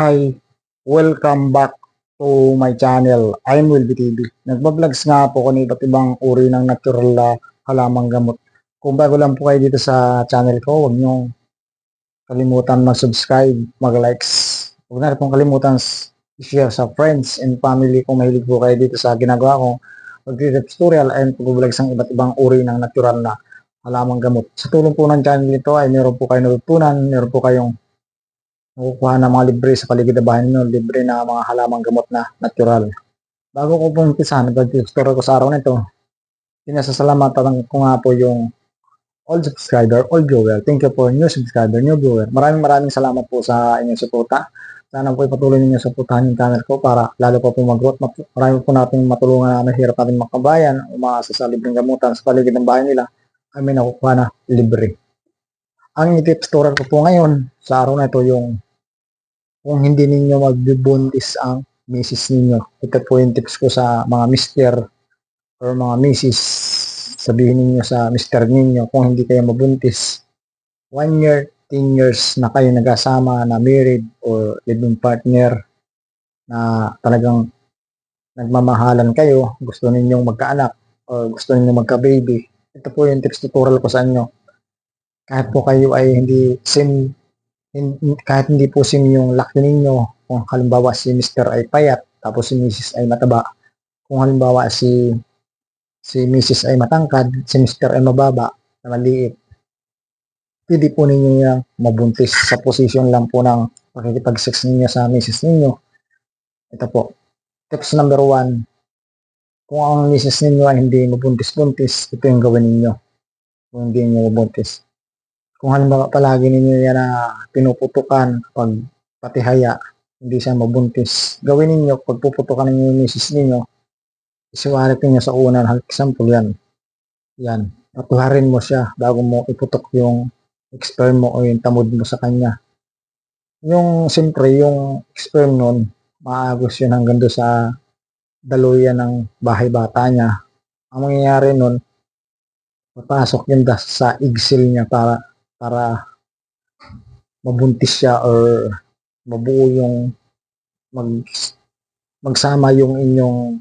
Hi, welcome back to my channel. I'm Wilby TV. Nagbablog nga po ko ng iba't ibang uri ng natural na halamang gamot. Kung bago lang po kayo dito sa channel ko, huwag niyong kalimutan mag-subscribe, mag-likes. Huwag na rin pong kalimutan i-share sa friends and family kung mahilig po kayo dito sa ginagawa ko. Pag-review tutorial and pag-vlog sa iba't ibang uri ng natural na halamang gamot. Sa tulong po ng channel nito ay meron po kayo natutunan, meron po kayong makukuha ng mga libre sa paligid na bahay ninyo, libre na mga halamang gamot na natural. Bago ko po umpisa, nag-tutorial ko sa araw na ito, pinasasalamatan ko nga po yung all subscriber, all viewer. Thank you for new subscriber, new viewer. Maraming maraming salamat po sa inyong suporta. Sana po ipatuloy ninyo suportahan yung channel ko para lalo pa po mag-growth. Marami po natin matulungan na mahirap natin mga kabayan, umaasa sa libreng gamutan sa paligid ng bahay nila, may nakukuha na libre. Ang tips tutorial ko po ngayon sa araw na ito yung kung hindi ninyo magbibuntis ang misis ninyo. Ito po yung tips ko sa mga mister or mga misis. Sabihin ninyo sa mister ninyo kung hindi kayo mabuntis. One year, 10 years na kayo nagkasama na married or living partner na talagang nagmamahalan kayo, gusto ninyong magkaanak or gusto ninyong magka-baby. Ito po yung tips tutorial ko sa inyo. Kahit po kayo ay hindi same kahit hindi po sim yung laki ninyo, kung halimbawa si Mr. ay payat, tapos si Mrs. ay mataba, kung halimbawa si si Mrs. ay matangkad, si Mr. ay mababa, na maliit, pwede po ninyo yung mabuntis sa position lang po ng pakikipag-sex ninyo sa Mrs. ninyo. Ito po. Tips number one, kung ang Mrs. ninyo ay hindi mabuntis-buntis, ito yung gawin ninyo. Kung hindi ninyo mabuntis kung halimbawa palagi ninyo yan na pinuputukan pag patihaya, hindi siya mabuntis. Gawin ninyo, pag puputukan ninyo yung misis ninyo, isuwalit ninyo sa unan, example yan. Yan. Patuharin mo siya bago mo iputok yung sperm mo o yung tamod mo sa kanya. Yung, siyempre, yung sperm nun, maagos yun hanggang doon sa daluyan ng bahay bata niya. Ang mangyayari nun, papasok yun da- sa igsil niya para para mabuntis siya or mabuo yung mag magsama yung inyong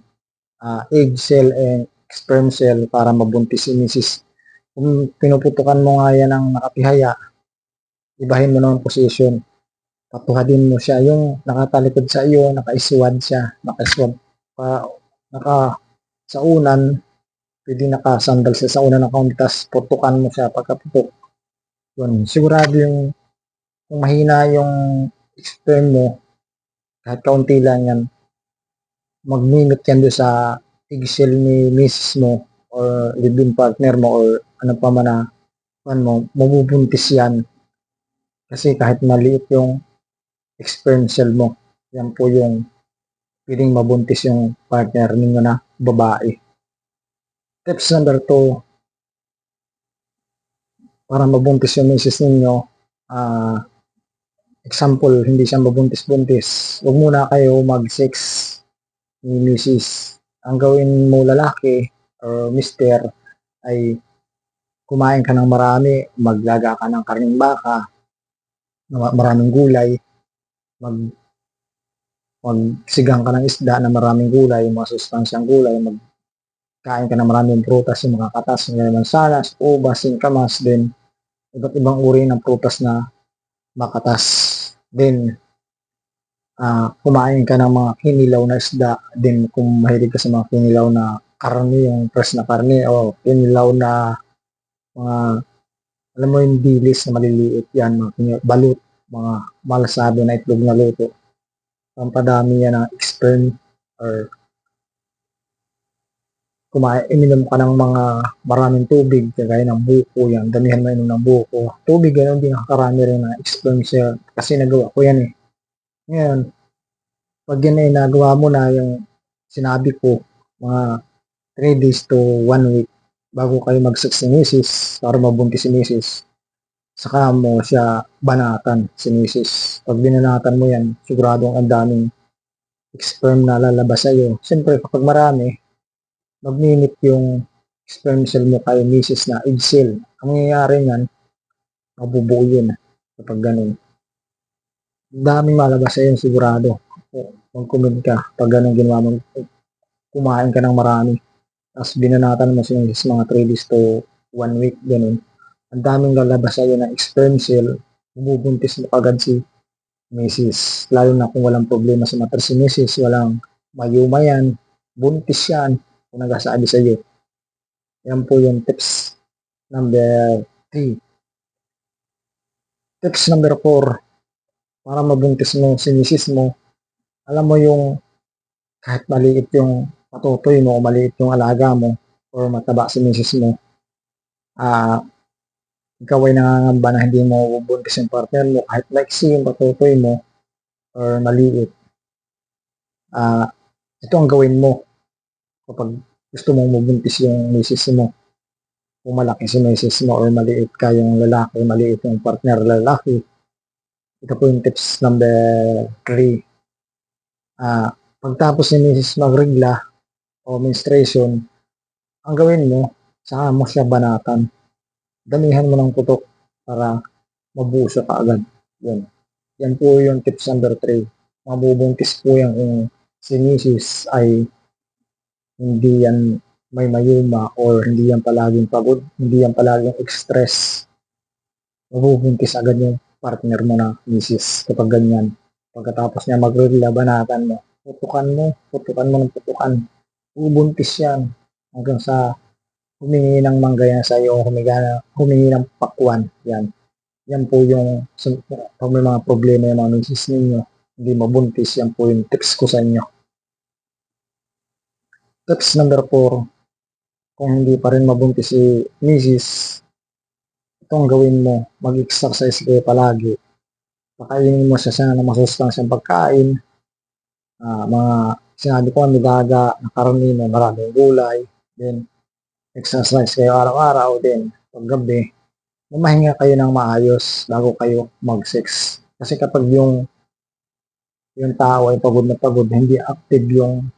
ah, egg cell and sperm cell para mabuntis si Mrs. Kung pinuputukan mo nga yan ng nakapihaya, ibahin mo naman position. Patuhadin mo siya. Yung nakatalikod sa iyo, nakaiswad siya. Nakaiswad pa, naka sa unan, pwede nakasandal siya sa unan ng kaunti, tapos putukan mo siya pagkaputok yun, sigurado yung kung mahina yung sperm mo, kahit kaunti lang yan, magminot yan doon sa eggshell ni misis mo or living partner mo or ano pa man na ano mo, mabubuntis yan. Kasi kahit maliit yung sperm cell mo, yan po yung pwedeng mabuntis yung partner ninyo na babae. Tips number two, para mabuntis yung misis ninyo, ah, example, hindi siya mabuntis-buntis, huwag muna kayo mag-sex ni misis. Ang gawin mo lalaki or mister ay kumain ka ng marami, maglaga ka ng karning baka, maraming gulay, mag magsigang ka ng isda na maraming gulay, mga sustansyang gulay, magkain ka ng maraming prutas, yung mga katas, yung mansanas, ubas, singkamas, din iba't ibang uri ng prutas na makatas. Then, ah kumain ka ng mga kinilaw na isda. Then, kung mahilig ka sa mga kinilaw na karne, yung fresh na karne, o kinilaw na mga, alam mo yung dilis na maliliit yan, mga kinilaw, balut, mga malasabi na itlog na luto. Pampadami yan ng sperm or kumain, ininom ka ng mga maraming tubig, kagaya ng buko yan, damihan mo inom ng buko. Tubig, ganun din nakakarami rin na sperm cell, kasi nagawa ko yan eh. Ngayon, pag yan ay nagawa mo na yung sinabi ko, mga 3 days to 1 week, bago kayo mag-sex misis, para mabuntis si misis, saka mo siya banatan si. Pag binanatan mo yan, siguradong ang daming sperm na lalabas sa'yo. Siyempre, kapag marami, magninit yung sperm cell mo kay misis na egg cell. Ang nangyayari niyan, mabubuo yun kapag ganun. daming malabas sa iyo sigurado. Mag-comment ka pag ganun ginawa mo. Kumain ka ng marami. Tapos binanatan mo sa mga 3 days to 1 week, ganun. Ang daming lalabas sa iyo na sperm cell. Bubuntis mo agad si Mrs. Lalo na kung walang problema sa mater si. Walang mayuma yan. Buntis yan. Kung nagsasabi sa iyo. Yan po yung tips number 3. Tips number 4 para mabuntis mo si misis mo, alam mo yung kahit maliit yung patutoy mo o maliit yung alaga mo or mataba si misis mo, ah, ikaw ay nangangamba na hindi mo bubuntis yung partner mo kahit maiksi yung patutoy mo or maliit. Ah, ito ang gawin mo kapag gusto mong mabuntis yung misis mo. Kung malaki si misis mo or maliit ka yung lalaki, maliit yung partner lalaki, ito po yung tips number 3. Ah, pagtapos ni Mrs. magregla o menstruation, ang gawin mo, saka mo siya banatan. Damihan mo ng putok para mabuso ka agad. Yan. Yan po yung tips number 3. Mabubuntis po yan kung si Mrs. ay hindi yan may mayuma or hindi yan palaging pagod, hindi yan palaging stress. Mabubuntis agad yung partner mo na misis kapag ganyan. Pagkatapos niya maglabanatan mo, putukan mo, putukan mo ng putukan. Ubuntis yan hanggang sa humingi ng mangga sa iyo, humingi, humingi ng pakwan. Yan. Yan po yung pag may mga problema yung mga misis ninyo, hindi mabuntis, yan po yung tips ko sa inyo. Tips number 4, kung hindi pa rin mabuntis si misis, itong gawin mo, mag-exercise kayo palagi. Pakainin mo siya sana ng masustansyang pagkain, uh, mga sinabi ko, nilaga, nakarnino, maraming gulay, then exercise kayo araw-araw, din paggabi, mamahinga kayo ng maayos bago kayo mag-sex. Kasi kapag yung yung tao ay pagod na pagod, hindi active yung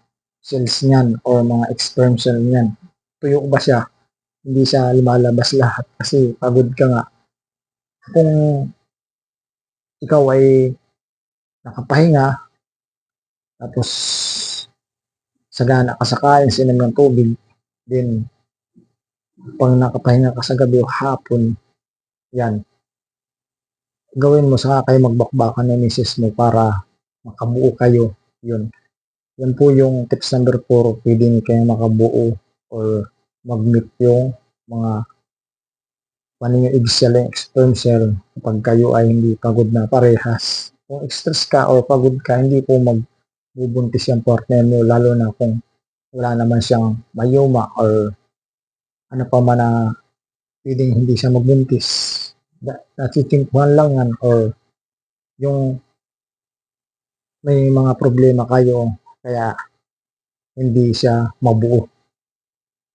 cells niyan or mga sperm cell niyan. Tuyo ba siya? hindi siya lumalabas lahat kasi pagod ka nga. Kung ikaw ay nakapahinga, tapos sagana ka sa kain, sinom ng tubig, then pag nakapahinga ka sa gabi o hapon, yan, gawin mo sa kayo magbakbakan ng misis mo para makabuo kayo. Yun. Yan po yung tips number 4. Pwede kayo makabuo or mag-meet yung mga paano yung egg cell and sperm cell kapag kayo ay hindi pagod na parehas. Kung stress ka or pagod ka, hindi po magbubuntis yung partner mo lalo na kung wala naman siyang mayoma or ano pa man na pwedeng hindi siya magbuntis. Natitingkuhan lang yan or yung may mga problema kayo kaya hindi siya mabuo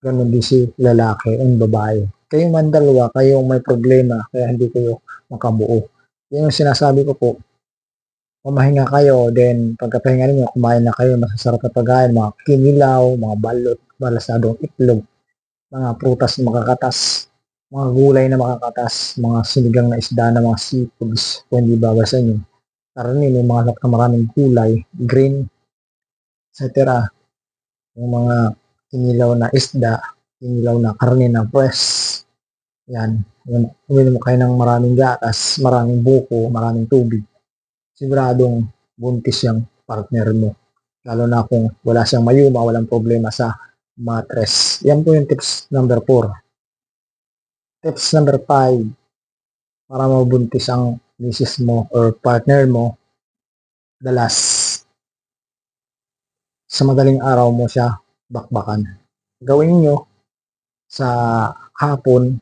ganun din si lalaki and babae. Kayong man dalawa, kayong may problema, kaya hindi kayo makabuo. Yan yung sinasabi ko po. Kumahinga kayo, then pagkapahinga ninyo, kumain na kayo, masasarap na pagkain, mga kinilaw, mga balot, balasadong itlog, mga prutas na makakatas, mga gulay na makakatas, mga sinigang na isda na mga seafoods, kung hindi bawal sa inyo. Karni, may mga na maraming gulay, green, etc. Yung mga kinilaw na isda, kinilaw na karne ng press. Yan. Yan. Uminom kayo ng maraming gatas, maraming buko, maraming tubig. Siguradong buntis yung partner mo. Lalo na kung wala siyang mayuma, walang problema sa mattress. Yan po yung tips number 4. Tips number 5. Para mabuntis ang misis mo or partner mo, dalas sa madaling araw mo siya bakbakan. Gawin nyo sa hapon,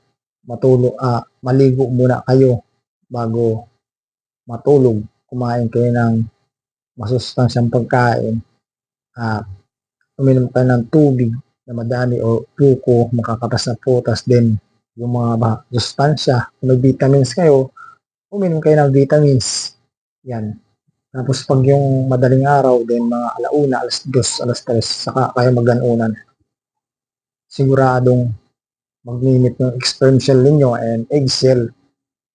matulog, ah, maligo muna kayo bago matulog. Kumain kayo ng masustansyang pagkain. Ah, uminom kayo ng tubig na madami o puko, makakatas na putas din yung mga sustansya. Kung may vitamins kayo, uminom kayo ng vitamins. Yan. Tapos pag yung madaling araw, din mga alauna, alas 2, alas 3, saka kayo maganunan. Siguradong magmimit ng sperm ninyo and egg cell.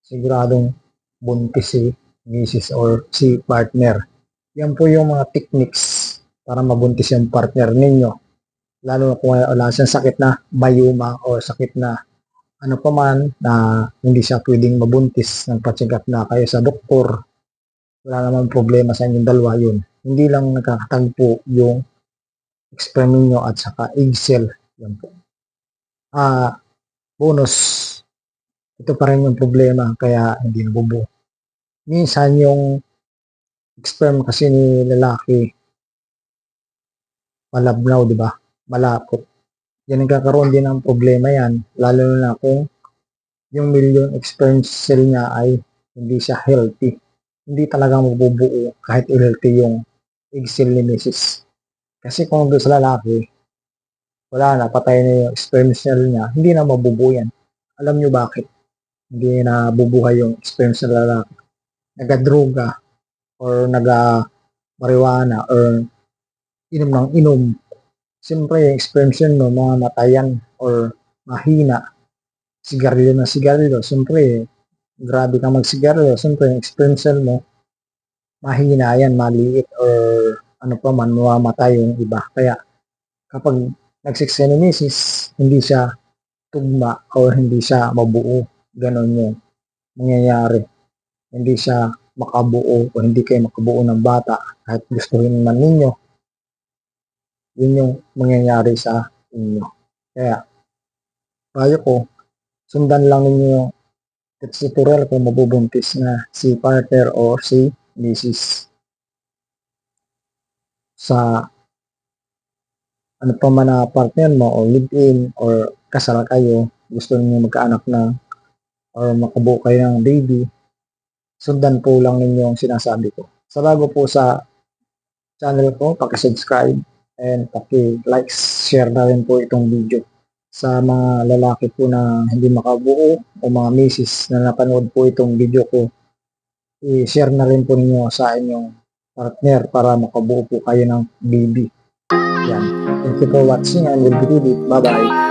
Siguradong buntis si misis or si partner. Yan po yung mga techniques para mabuntis yung partner ninyo. Lalo na kung wala siyang sakit na bayuma o sakit na ano pa man na hindi siya pwedeng mabuntis ng up na kayo sa doktor. Wala namang problema sa inyong dalawa yun. Hindi lang nagkakatagpo yung sperm ninyo at saka egg cell. Yan po. Ah, bonus. Ito pa rin yung problema kaya hindi nabubuo. Minsan yung sperm kasi ni lalaki malabnaw, di ba? Malapot. Yan nagkakaroon din ng problema yan, lalo na kung yung million sperm cell niya ay hindi siya healthy. Hindi talaga mabubuo kahit healthy yung egg ni Mrs. Kasi kung doon sa lalaki, wala na, patay na yung sperm cell niya, hindi na mabubuo yan. Alam nyo bakit? Hindi na bubuhay yung sperm cell lalaki. Nagadruga or naga marijuana or inom ng inom. Siyempre, yung sperm cell mo, mga matayan or mahina. Sigarilyo na sigarilyo. Siyempre, grabe kang magsigarilyo. Siyempre, yung cell mo, mahina yan, maliit or ano pa man, mamamatay yung iba. Kaya, kapag nagsiksenimesis, hindi siya tugma or hindi siya mabuo. Ganon yung mangyayari. Hindi siya makabuo o hindi kayo makabuo ng bata kahit gustuhin man ninyo yun yung mangyayari sa inyo. Kaya, payo ko, sundan lang ninyo yung tutorial kung mabubuntis na si partner o si Mrs. Sa ano pa man na partner mo o live-in or kasal kayo, gusto niyo magkaanak na or makabuo kayo ng baby, sundan po lang ninyo ang sinasabi ko. Sa bago po sa channel ko, paki-subscribe and paki-like, share na rin po itong video. Sa mga lalaki po na hindi makabuo o mga misis na napanood po itong video ko, i-share na rin po ninyo sa inyong partner para makabuo po kayo ng baby. Yan. Thank you for watching and will be Bye-bye.